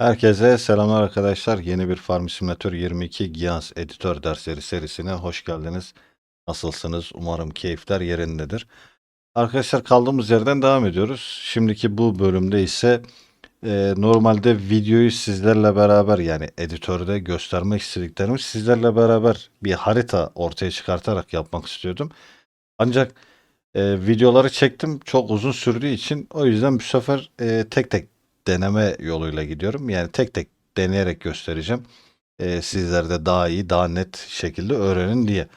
Herkese selamlar arkadaşlar. Yeni bir Farm Simulator 22 Gians Editör dersleri serisine hoş geldiniz. Nasılsınız? Umarım keyifler yerindedir. Arkadaşlar kaldığımız yerden devam ediyoruz. Şimdiki bu bölümde ise e, normalde videoyu sizlerle beraber yani editörde göstermek istediklerimi sizlerle beraber bir harita ortaya çıkartarak yapmak istiyordum. Ancak e, videoları çektim çok uzun sürdüğü için o yüzden bu sefer e, tek tek deneme yoluyla gidiyorum. Yani tek tek deneyerek göstereceğim. Ee, sizler de daha iyi, daha net şekilde öğrenin diye.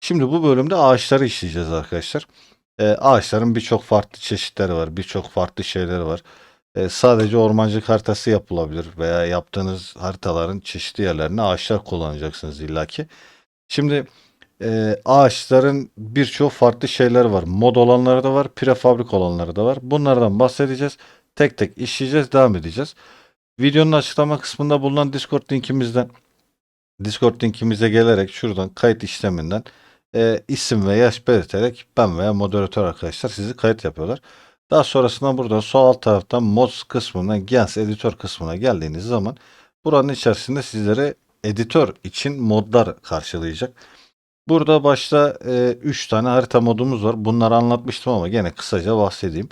Şimdi bu bölümde ağaçları işleyeceğiz arkadaşlar. Ee, ağaçların birçok farklı çeşitleri var. Birçok farklı şeyleri var. Ee, sadece ormancılık haritası yapılabilir veya yaptığınız haritaların çeşitli yerlerine ağaçlar kullanacaksınız illaki. Şimdi e, ağaçların birçok farklı şeyler var. Mod olanları da var, prefabrik olanları da var. Bunlardan bahsedeceğiz. Tek tek işleyeceğiz, devam edeceğiz. Videonun açıklama kısmında bulunan Discord linkimizden Discord linkimize gelerek şuradan kayıt işleminden e, isim ve yaş belirterek ben veya moderatör arkadaşlar sizi kayıt yapıyorlar. Daha sonrasında burada sol alt taraftan mods kısmından Gens editör kısmına geldiğiniz zaman buranın içerisinde sizlere editör için modlar karşılayacak. Burada başta 3 tane harita modumuz var. Bunları anlatmıştım ama gene kısaca bahsedeyim.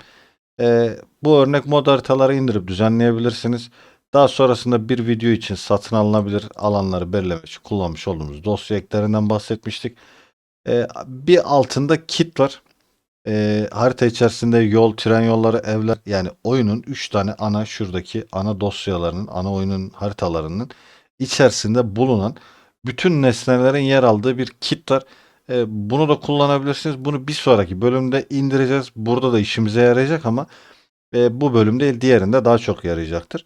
E, bu örnek mod haritaları indirip düzenleyebilirsiniz. Daha sonrasında bir video için satın alınabilir alanları belirlemek için kullanmış olduğumuz dosya eklerinden bahsetmiştik. E, bir altında kit var. E, harita içerisinde yol, tren yolları, evler yani oyunun 3 tane ana şuradaki ana dosyalarının, ana oyunun haritalarının içerisinde bulunan bütün nesnelerin yer aldığı bir kit var. E, bunu da kullanabilirsiniz. Bunu bir sonraki bölümde indireceğiz. Burada da işimize yarayacak ama e, bu bölüm değil diğerinde daha çok yarayacaktır.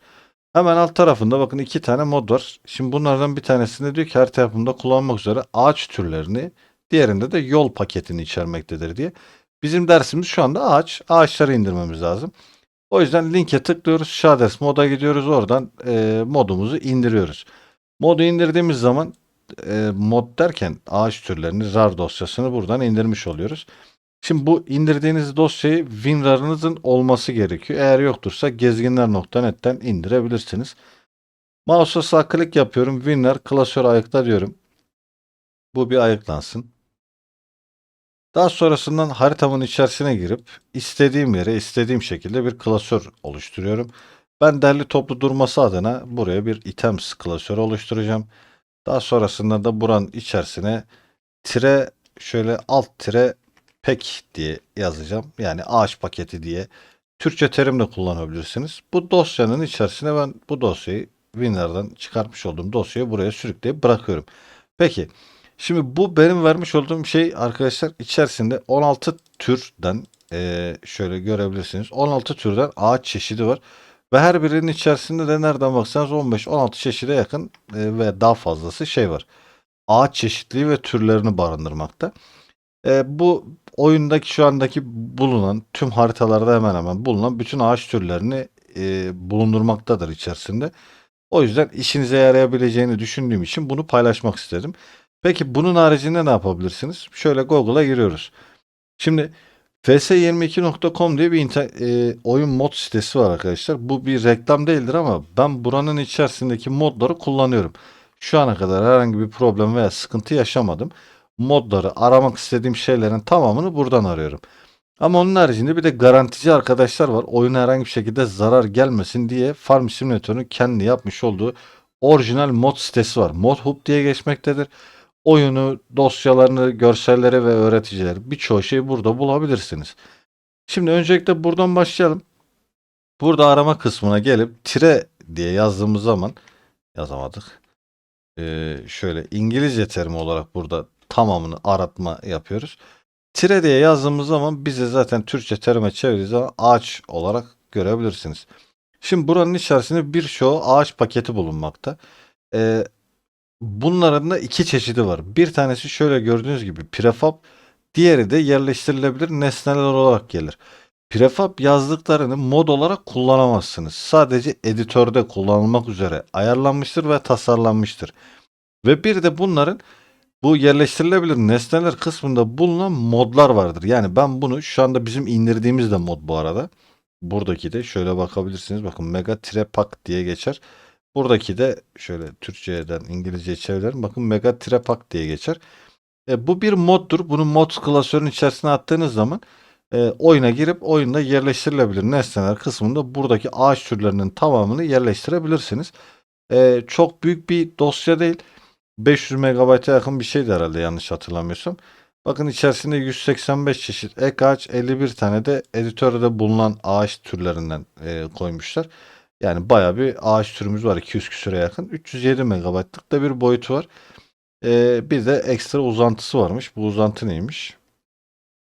Hemen alt tarafında bakın iki tane mod var. Şimdi bunlardan bir tanesinde diyor ki harita yapımında kullanmak üzere ağaç türlerini, diğerinde de yol paketini içermektedir diye. Bizim dersimiz şu anda ağaç. Ağaçları indirmemiz lazım. O yüzden linke tıklıyoruz. Shades moda gidiyoruz. Oradan e, modumuzu indiriyoruz. Modu indirdiğimiz zaman e, mod derken ağaç türlerini RAR dosyasını buradan indirmiş oluyoruz. Şimdi bu indirdiğiniz dosyayı WinRAR'ınızın olması gerekiyor. Eğer yoktursa gezginler.net'ten indirebilirsiniz. Mouse'a sağ klik yapıyorum. WinRAR klasör ayıkla diyorum. Bu bir ayıklansın. Daha sonrasından haritamın içerisine girip istediğim yere istediğim şekilde bir klasör oluşturuyorum. Ben derli toplu durması adına buraya bir items klasörü oluşturacağım. Daha sonrasında da buranın içerisine tire şöyle alt tire pek diye yazacağım. Yani ağaç paketi diye Türkçe terim de kullanabilirsiniz. Bu dosyanın içerisine ben bu dosyayı Winrar'dan çıkartmış olduğum dosyayı buraya sürükleyip bırakıyorum. Peki şimdi bu benim vermiş olduğum şey arkadaşlar içerisinde 16 türden e, şöyle görebilirsiniz. 16 türden ağaç çeşidi var. Ve her birinin içerisinde de nereden baksanız 15-16 çeşide yakın e, ve daha fazlası şey var. Ağaç çeşitliliği ve türlerini barındırmakta. E, bu oyundaki şu andaki bulunan tüm haritalarda hemen hemen bulunan bütün ağaç türlerini e, bulundurmaktadır içerisinde. O yüzden işinize yarayabileceğini düşündüğüm için bunu paylaşmak istedim. Peki bunun haricinde ne yapabilirsiniz? Şöyle Google'a giriyoruz. Şimdi fs22.com diye bir e, oyun mod sitesi var arkadaşlar. Bu bir reklam değildir ama ben buranın içerisindeki modları kullanıyorum. Şu ana kadar herhangi bir problem veya sıkıntı yaşamadım. Modları aramak istediğim şeylerin tamamını buradan arıyorum. Ama onun haricinde bir de garantici arkadaşlar var. Oyuna herhangi bir şekilde zarar gelmesin diye Farm Simulator'un kendi yapmış olduğu orijinal mod sitesi var. Modhub diye geçmektedir oyunu, dosyalarını, görselleri ve öğreticileri birçoğu şeyi burada bulabilirsiniz. Şimdi öncelikle buradan başlayalım. Burada arama kısmına gelip tire diye yazdığımız zaman yazamadık. Ee, şöyle İngilizce terimi olarak burada tamamını aratma yapıyoruz. Tire diye yazdığımız zaman bize zaten Türkçe terime çevirdiği zaman ağaç olarak görebilirsiniz. Şimdi buranın içerisinde birçoğu ağaç paketi bulunmakta. Ee, Bunların da iki çeşidi var. Bir tanesi şöyle gördüğünüz gibi prefab, diğeri de yerleştirilebilir nesneler olarak gelir. Prefab yazdıklarını mod olarak kullanamazsınız. Sadece editörde kullanılmak üzere ayarlanmıştır ve tasarlanmıştır. Ve bir de bunların bu yerleştirilebilir nesneler kısmında bulunan modlar vardır. Yani ben bunu şu anda bizim indirdiğimiz de mod bu arada. Buradaki de şöyle bakabilirsiniz. Bakın Mega Trepak diye geçer. Buradaki de şöyle Türkçe'den İngilizce çevirelim. Bakın Mega Trepak diye geçer. E, bu bir moddur. Bunu mod klasörün içerisine attığınız zaman e, oyuna girip oyunda yerleştirilebilir nesneler kısmında buradaki ağaç türlerinin tamamını yerleştirebilirsiniz. E, çok büyük bir dosya değil. 500 MB'a yakın bir şeydi herhalde yanlış hatırlamıyorsam. Bakın içerisinde 185 çeşit ek ağaç, 51 tane de editörde bulunan ağaç türlerinden e, koymuşlar. Yani baya bir ağaç türümüz var 200 küsüre yakın. 307 MB'lık da bir boyutu var. E, bir de ekstra uzantısı varmış. Bu uzantı neymiş?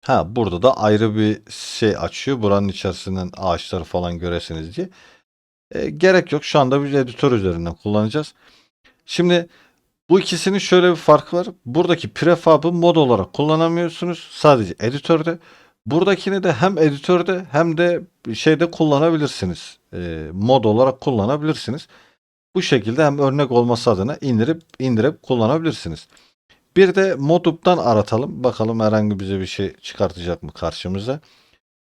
Ha burada da ayrı bir şey açıyor. Buranın içerisinden ağaçları falan göresiniz diye. E, gerek yok. Şu anda biz editör üzerinden kullanacağız. Şimdi bu ikisinin şöyle bir farkı var. Buradaki prefab'ı mod olarak kullanamıyorsunuz. Sadece editörde. Buradakini de hem editörde hem de şeyde kullanabilirsiniz. E, mod olarak kullanabilirsiniz. Bu şekilde hem örnek olması adına indirip indirip kullanabilirsiniz. Bir de modup'tan aratalım. Bakalım herhangi bize bir şey çıkartacak mı karşımıza.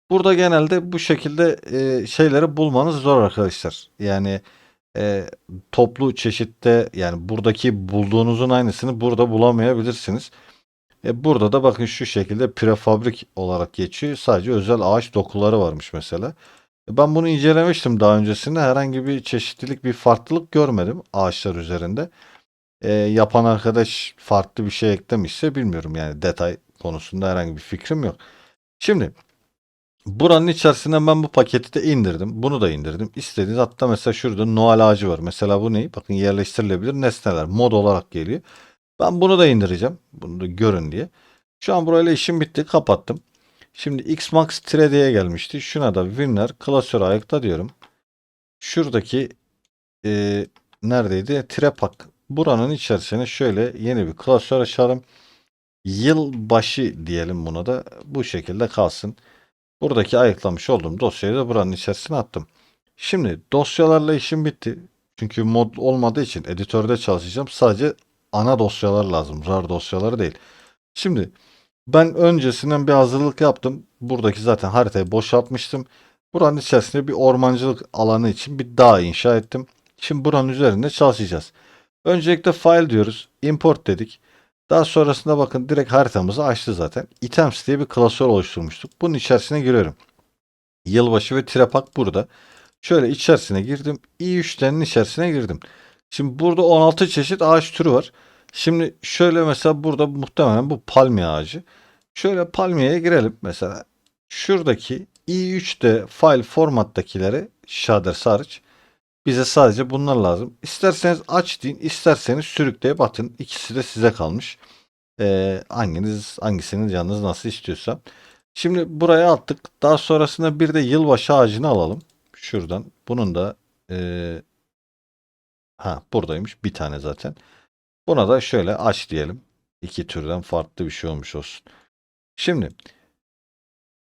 Burada genelde bu şekilde e, şeyleri bulmanız zor arkadaşlar. Yani e, toplu çeşitte yani buradaki bulduğunuzun aynısını burada bulamayabilirsiniz. E, burada da bakın şu şekilde prefabrik olarak geçiyor. Sadece özel ağaç dokuları varmış mesela. E, ben bunu incelemiştim daha öncesinde. Herhangi bir çeşitlilik, bir farklılık görmedim ağaçlar üzerinde. E, yapan arkadaş farklı bir şey eklemişse bilmiyorum yani detay konusunda herhangi bir fikrim yok. Şimdi buranın içerisinden ben bu paketi de indirdim. Bunu da indirdim. İstediğiniz hatta mesela şurada Noel ağacı var. Mesela bu ne? Bakın yerleştirilebilir nesneler. Mod olarak geliyor. Ben bunu da indireceğim. Bunu da görün diye. Şu an burayla işim bitti. Kapattım. Şimdi Xmax 3D'ye gelmişti. Şuna da Winner klasörü ayıkla diyorum. Şuradaki e, neredeydi? Trepak. Buranın içerisine şöyle yeni bir klasör açalım. Yılbaşı diyelim buna da. Bu şekilde kalsın. Buradaki ayıklamış olduğum dosyayı da buranın içerisine attım. Şimdi dosyalarla işim bitti. Çünkü mod olmadığı için editörde çalışacağım. Sadece ana dosyalar lazım. RAR dosyaları değil. Şimdi ben öncesinden bir hazırlık yaptım. Buradaki zaten haritayı boşaltmıştım. Buranın içerisinde bir ormancılık alanı için bir dağ inşa ettim. Şimdi buranın üzerinde çalışacağız. Öncelikle file diyoruz. Import dedik. Daha sonrasında bakın direkt haritamızı açtı zaten. Items diye bir klasör oluşturmuştuk. Bunun içerisine giriyorum. Yılbaşı ve trepak burada. Şöyle içerisine girdim. i3'lerin içerisine girdim. Şimdi burada 16 çeşit ağaç türü var. Şimdi şöyle mesela burada muhtemelen bu palmiye ağacı. Şöyle palmiyeye girelim mesela. Şuradaki i3'te file formattakileri shader hariç bize sadece bunlar lazım. İsterseniz aç deyin, isterseniz sürükleyip atın. İkisi de size kalmış. Ee, hanginiz hangisini canınız nasıl istiyorsa. Şimdi buraya attık. Daha sonrasında bir de yılbaşı ağacını alalım. Şuradan. Bunun da ee, ha buradaymış. Bir tane zaten. Buna da şöyle aç diyelim. İki türden farklı bir şey olmuş olsun. Şimdi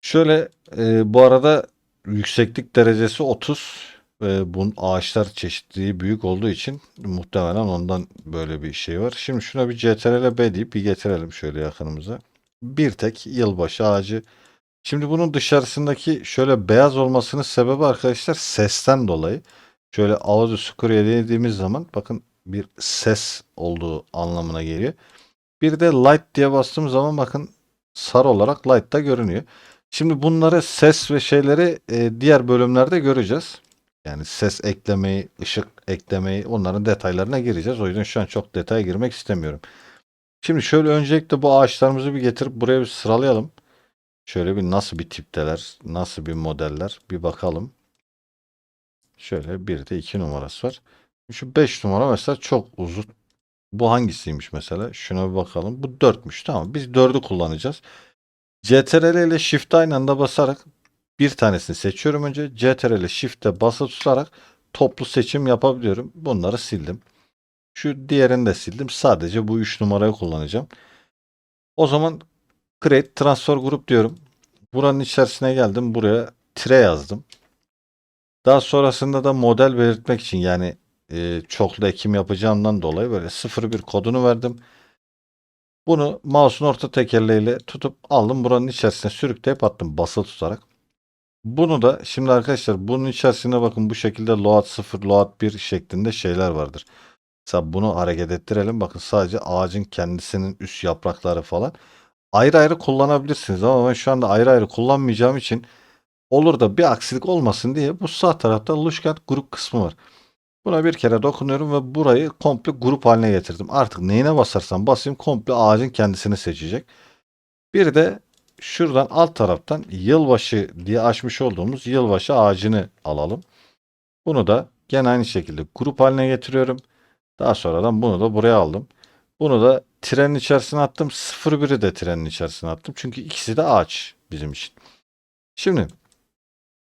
şöyle e, bu arada yükseklik derecesi 30 ve bunun ağaçlar çeşitliliği büyük olduğu için muhtemelen ondan böyle bir şey var. Şimdi şuna bir CTRL B deyip bir getirelim şöyle yakınımıza. Bir tek yılbaşı ağacı. Şimdi bunun dışarısındaki şöyle beyaz olmasının sebebi arkadaşlar sesten dolayı. Şöyle audio square dediğimiz zaman bakın bir ses olduğu anlamına geliyor. Bir de light diye bastığım zaman bakın sarı olarak light da görünüyor. Şimdi bunları ses ve şeyleri e, diğer bölümlerde göreceğiz. Yani ses eklemeyi, ışık eklemeyi onların detaylarına gireceğiz. O yüzden şu an çok detaya girmek istemiyorum. Şimdi şöyle öncelikle bu ağaçlarımızı bir getirip buraya bir sıralayalım. Şöyle bir nasıl bir tipteler, nasıl bir modeller bir bakalım. Şöyle bir de iki numarası var. Şu 5 numara mesela çok uzun. Bu hangisiymiş mesela? Şuna bir bakalım. Bu 4'müş. Tamam. Biz 4'ü kullanacağız. CTRL ile Shift aynı anda basarak bir tanesini seçiyorum önce. CTRL Shift'e basılı tutarak toplu seçim yapabiliyorum. Bunları sildim. Şu diğerini de sildim. Sadece bu 3 numarayı kullanacağım. O zaman Create Transfer Group diyorum. Buranın içerisine geldim. Buraya tire yazdım. Daha sonrasında da model belirtmek için yani e, çoklu ekim yapacağımdan dolayı böyle 01 kodunu verdim. Bunu mouse'un orta tekerleğiyle tutup aldım. Buranın içerisine sürükleyip attım basılı tutarak. Bunu da şimdi arkadaşlar bunun içerisinde bakın bu şekilde load 0, load 1 şeklinde şeyler vardır. Mesela bunu hareket ettirelim. Bakın sadece ağacın kendisinin üst yaprakları falan. Ayrı ayrı kullanabilirsiniz ama ben şu anda ayrı ayrı kullanmayacağım için olur da bir aksilik olmasın diye bu sağ tarafta Lushkat grup kısmı var. Buna bir kere dokunuyorum ve burayı komple grup haline getirdim. Artık neyine basarsam basayım komple ağacın kendisini seçecek. Bir de şuradan alt taraftan yılbaşı diye açmış olduğumuz yılbaşı ağacını alalım. Bunu da gene aynı şekilde grup haline getiriyorum. Daha sonradan bunu da buraya aldım. Bunu da trenin içerisine attım. 01'i de trenin içerisine attım. Çünkü ikisi de ağaç bizim için. Şimdi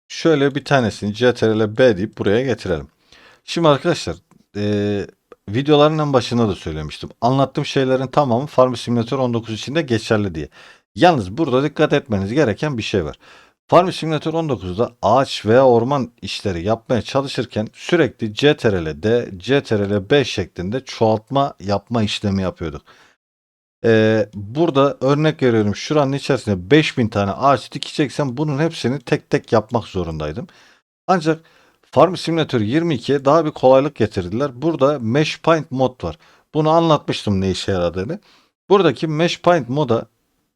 şöyle bir tanesini CTRL B deyip buraya getirelim. Şimdi arkadaşlar eee, videoların en başında da söylemiştim. Anlattığım şeylerin tamamı Farm Simulator 19 içinde geçerli diye. Yalnız burada dikkat etmeniz gereken bir şey var. Farm Simulator 19'da ağaç veya orman işleri yapmaya çalışırken sürekli CTRL D, CTRL B şeklinde çoğaltma yapma işlemi yapıyorduk. Ee, burada örnek veriyorum şuranın içerisinde 5000 tane ağaç dikeceksem bunun hepsini tek tek yapmak zorundaydım. Ancak Farm Simulator 22'ye daha bir kolaylık getirdiler. Burada Mesh Paint mod var. Bunu anlatmıştım ne işe yaradığını. Buradaki Mesh Paint moda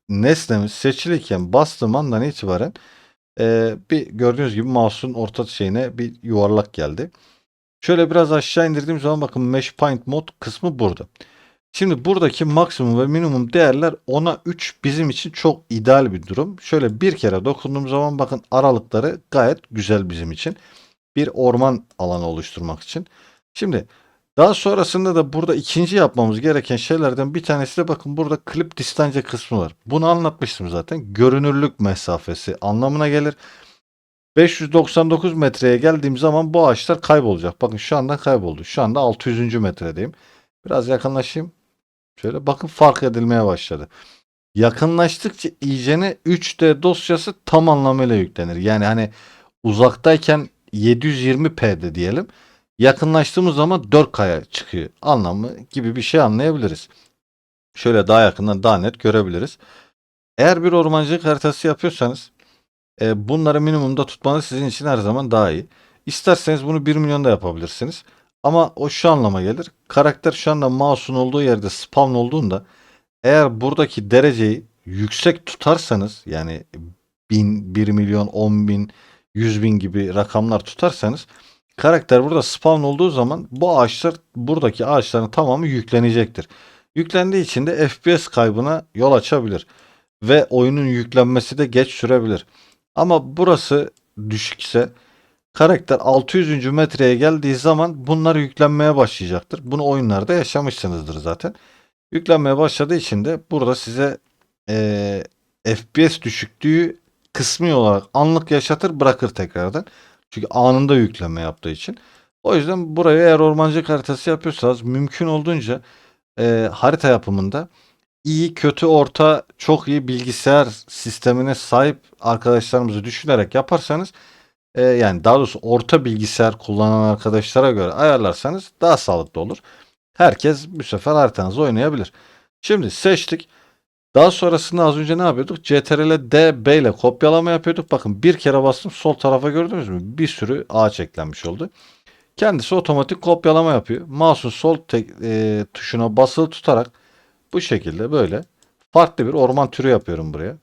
nesnemiz seçiliyken bastığım andan itibaren e, bir gördüğünüz gibi mouse'un orta şeyine bir yuvarlak geldi. Şöyle biraz aşağı indirdiğim zaman bakın Mesh Paint mod kısmı burada. Şimdi buradaki maksimum ve minimum değerler 10'a 3 bizim için çok ideal bir durum. Şöyle bir kere dokunduğum zaman bakın aralıkları gayet güzel bizim için. Bir orman alanı oluşturmak için. Şimdi daha sonrasında da burada ikinci yapmamız gereken şeylerden bir tanesi de bakın burada klip distance kısmı var. Bunu anlatmıştım zaten. Görünürlük mesafesi anlamına gelir. 599 metreye geldiğim zaman bu ağaçlar kaybolacak. Bakın şu anda kayboldu. Şu anda 600. metredeyim. Biraz yakınlaşayım. Şöyle bakın fark edilmeye başladı. Yakınlaştıkça iyicene 3D dosyası tam anlamıyla yüklenir. Yani hani uzaktayken 720p'de diyelim. Yakınlaştığımız zaman 4K'ya çıkıyor anlamı gibi bir şey anlayabiliriz. Şöyle daha yakından daha net görebiliriz. Eğer bir ormancılık haritası yapıyorsanız e, bunları minimumda tutmanız sizin için her zaman daha iyi. İsterseniz bunu 1 milyonda yapabilirsiniz. Ama o şu anlama gelir. Karakter şu anda mouse'un olduğu yerde spawn olduğunda eğer buradaki dereceyi yüksek tutarsanız yani 1000, 1 milyon, 10 bin, 100 bin gibi rakamlar tutarsanız karakter burada spawn olduğu zaman bu ağaçlar buradaki ağaçların tamamı yüklenecektir. Yüklendiği için de FPS kaybına yol açabilir. Ve oyunun yüklenmesi de geç sürebilir. Ama burası düşükse karakter 600. metreye geldiği zaman bunlar yüklenmeye başlayacaktır. Bunu oyunlarda yaşamışsınızdır zaten. Yüklenmeye başladığı için de burada size eee, FPS düşüklüğü kısmi olarak anlık yaşatır bırakır tekrardan. Çünkü anında yükleme yaptığı için. O yüzden buraya eğer ormancılık haritası yapıyorsanız mümkün olduğunca eee, harita yapımında iyi, kötü, orta, çok iyi bilgisayar sistemine sahip arkadaşlarımızı düşünerek yaparsanız e, yani daha doğrusu orta bilgisayar kullanan arkadaşlara göre ayarlarsanız daha sağlıklı olur. Herkes bu sefer haritanızı oynayabilir. Şimdi seçtik. Daha sonrasında az önce ne yapıyorduk? CTRL D, B ile kopyalama yapıyorduk. Bakın bir kere bastım sol tarafa gördünüz mü? Bir sürü ağaç eklenmiş oldu. Kendisi otomatik kopyalama yapıyor. Mouse'un sol tek, e, tuşuna basılı tutarak bu şekilde böyle farklı bir orman türü yapıyorum buraya.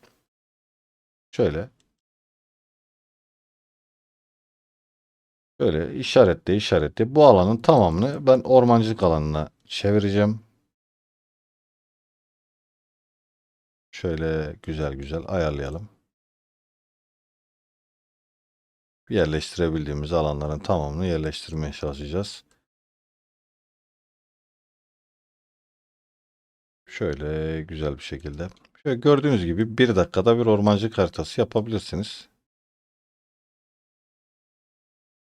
Şöyle. Böyle işaretle işaretle bu alanın tamamını ben ormancılık alanına çevireceğim. Şöyle güzel güzel ayarlayalım. Yerleştirebildiğimiz alanların tamamını yerleştirmeye çalışacağız. Şöyle güzel bir şekilde. Şöyle gördüğünüz gibi bir dakikada bir ormancılık haritası yapabilirsiniz.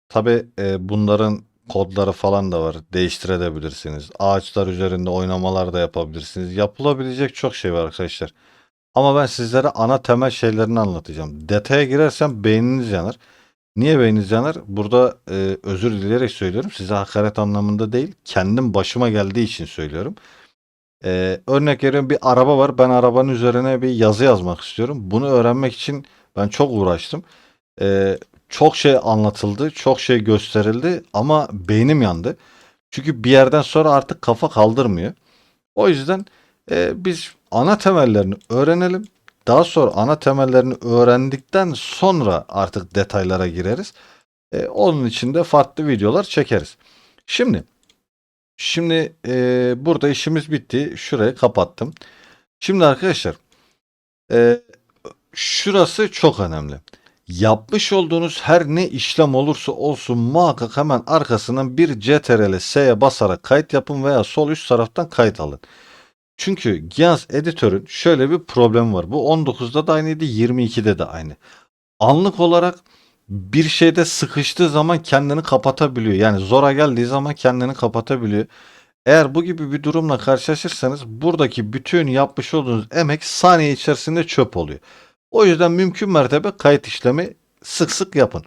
Tabi bunların kodları falan da var. Değiştirebilirsiniz. Ağaçlar üzerinde oynamalar da yapabilirsiniz. Yapılabilecek çok şey var arkadaşlar. Ama ben sizlere ana temel şeylerini anlatacağım. Detaya girersem beyniniz yanar. Niye beyniniz yanar? Burada e, özür dileyerek söylüyorum. Size hakaret anlamında değil. Kendim başıma geldiği için söylüyorum. E, örnek veriyorum bir araba var. Ben arabanın üzerine bir yazı yazmak istiyorum. Bunu öğrenmek için ben çok uğraştım. Ee, çok şey anlatıldı, çok şey gösterildi ama beynim yandı. Çünkü bir yerden sonra artık kafa kaldırmıyor. O yüzden e, biz ana temellerini öğrenelim. Daha sonra ana temellerini öğrendikten sonra artık detaylara gireriz. E, onun için de farklı videolar çekeriz. Şimdi şimdi e, burada işimiz bitti. Şurayı kapattım. Şimdi arkadaşlar e, şurası çok önemli. Yapmış olduğunuz her ne işlem olursa olsun muhakkak hemen arkasından bir CTRL S'ye basarak kayıt yapın veya sol üst taraftan kayıt alın. Çünkü Gians editörün şöyle bir problemi var. Bu 19'da da aynıydı, 22'de de aynı. Anlık olarak bir şeyde sıkıştığı zaman kendini kapatabiliyor. Yani zora geldiği zaman kendini kapatabiliyor. Eğer bu gibi bir durumla karşılaşırsanız buradaki bütün yapmış olduğunuz emek saniye içerisinde çöp oluyor. O yüzden mümkün mertebe kayıt işlemi sık sık yapın.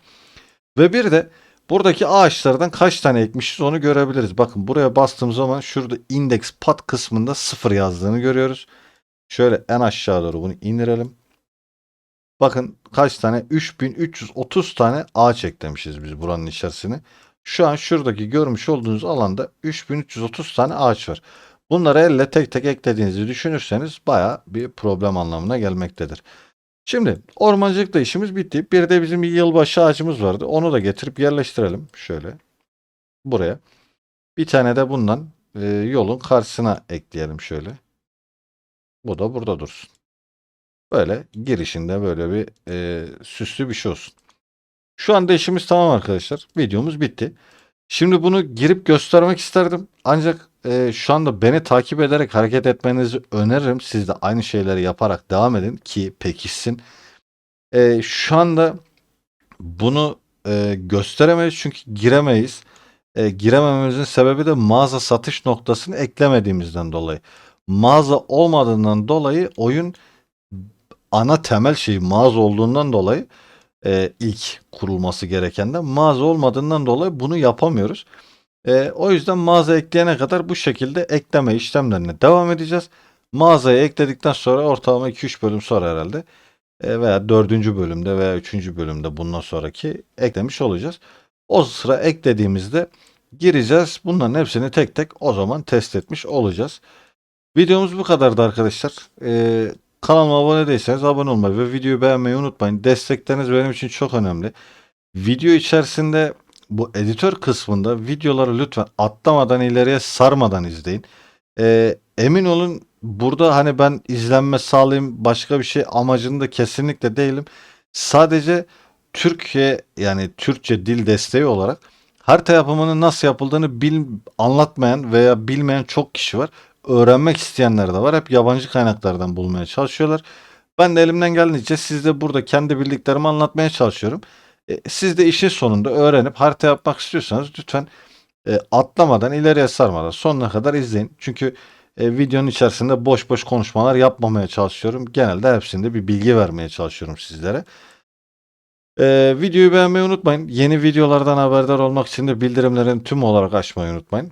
Ve bir de buradaki ağaçlardan kaç tane ekmişiz onu görebiliriz. Bakın buraya bastığım zaman şurada index pat kısmında sıfır yazdığını görüyoruz. Şöyle en aşağı doğru bunu indirelim. Bakın kaç tane 3330 tane ağaç eklemişiz biz buranın içerisine. Şu an şuradaki görmüş olduğunuz alanda 3330 tane ağaç var. Bunları elle tek tek eklediğinizi düşünürseniz baya bir problem anlamına gelmektedir. Şimdi ormancılıkla işimiz bitti. Bir de bizim bir yılbaşı ağacımız vardı. Onu da getirip yerleştirelim. Şöyle buraya. Bir tane de bundan e, yolun karşısına ekleyelim şöyle. Bu da burada dursun. Böyle girişinde böyle bir e, süslü bir şey olsun. Şu anda işimiz tamam arkadaşlar. Videomuz bitti. Şimdi bunu girip göstermek isterdim. Ancak e, şu anda beni takip ederek hareket etmenizi öneririm. Siz de aynı şeyleri yaparak devam edin ki pekişsin. E, şu anda bunu e, gösteremeyiz çünkü giremeyiz. E, giremememizin sebebi de mağaza satış noktasını eklemediğimizden dolayı. Mağaza olmadığından dolayı oyun ana temel şey mağaza olduğundan dolayı e, ilk kurulması gerekenden mağaza olmadığından dolayı bunu yapamıyoruz. E, o yüzden mağaza ekleyene kadar bu şekilde ekleme işlemlerine devam edeceğiz. Mağazaya ekledikten sonra ortalama 2-3 bölüm sonra herhalde e, veya 4. bölümde veya 3. bölümde bundan sonraki eklemiş olacağız. O sıra eklediğimizde gireceğiz. Bunların hepsini tek tek o zaman test etmiş olacağız. Videomuz bu kadardı arkadaşlar. Ee, kanalıma abone değilseniz abone olmayı ve videoyu beğenmeyi unutmayın. Destekleriniz benim için çok önemli. Video içerisinde bu editör kısmında videoları lütfen atlamadan ileriye sarmadan izleyin. Ee, emin olun burada hani ben izlenme sağlayayım başka bir şey amacında kesinlikle değilim. Sadece Türkiye yani Türkçe dil desteği olarak harita yapımının nasıl yapıldığını bil, anlatmayan veya bilmeyen çok kişi var. Öğrenmek isteyenler de var. Hep yabancı kaynaklardan bulmaya çalışıyorlar. Ben de elimden geldiğince sizde burada kendi bildiklerimi anlatmaya çalışıyorum. E, siz de işin sonunda öğrenip harita yapmak istiyorsanız lütfen e, atlamadan ileriye sarmadan sonuna kadar izleyin. Çünkü e, videonun içerisinde boş boş konuşmalar yapmamaya çalışıyorum. Genelde hepsinde bir bilgi vermeye çalışıyorum sizlere. E, videoyu beğenmeyi unutmayın. Yeni videolardan haberdar olmak için de bildirimlerin tüm olarak açmayı unutmayın.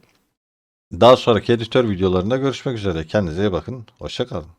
Daha sonraki editör videolarında görüşmek üzere. Kendinize iyi bakın. Hoşçakalın.